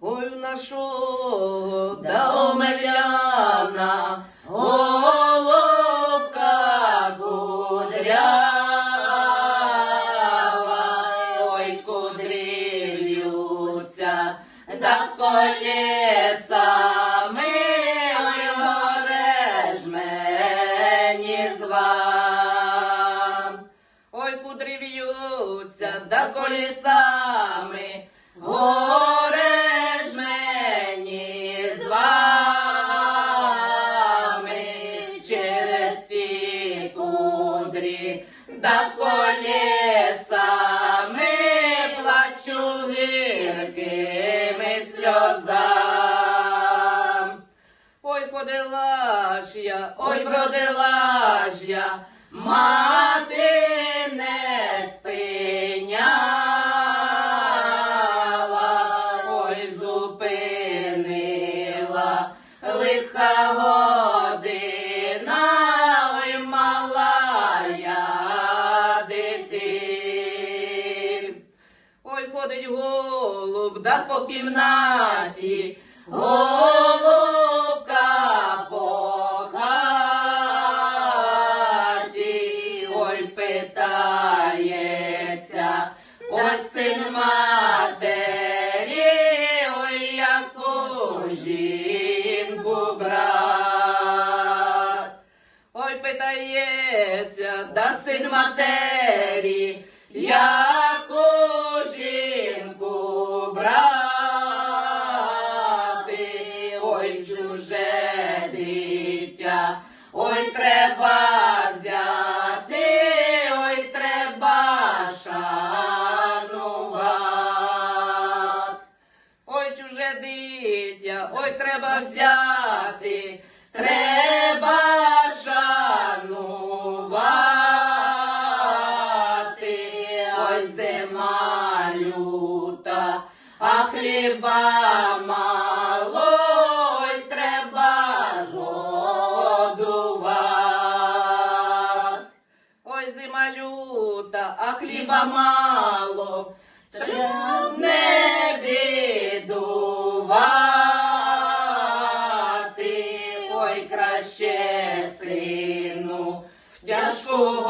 Ой, нашого да омеляна, головка кудрява, ой, кудрів'ються да колесами, в'ються, да колісами, горе ж мені з вами, через ті кудрі, да колісами плачу гіркими сльозам. Ой, ходила ж я, ой, бродила ж я, мати не спиняла, ой, зупинила, лиха година, ой, мала я дитин. Ой, ходить голуб, да по кімнаті, голубка питається, ой, син матері, ой, яку жінку брат. Ой, питається, да син матері, яку жінку брати, ой, чуже дитя, ой, треба чуже ой, треба взяти, треба шанувати, ой, зима люта, а хліба мало, ой, треба годувати. Ой, зима люта, а хліба мало, щоб Ой, краще сину, тяжку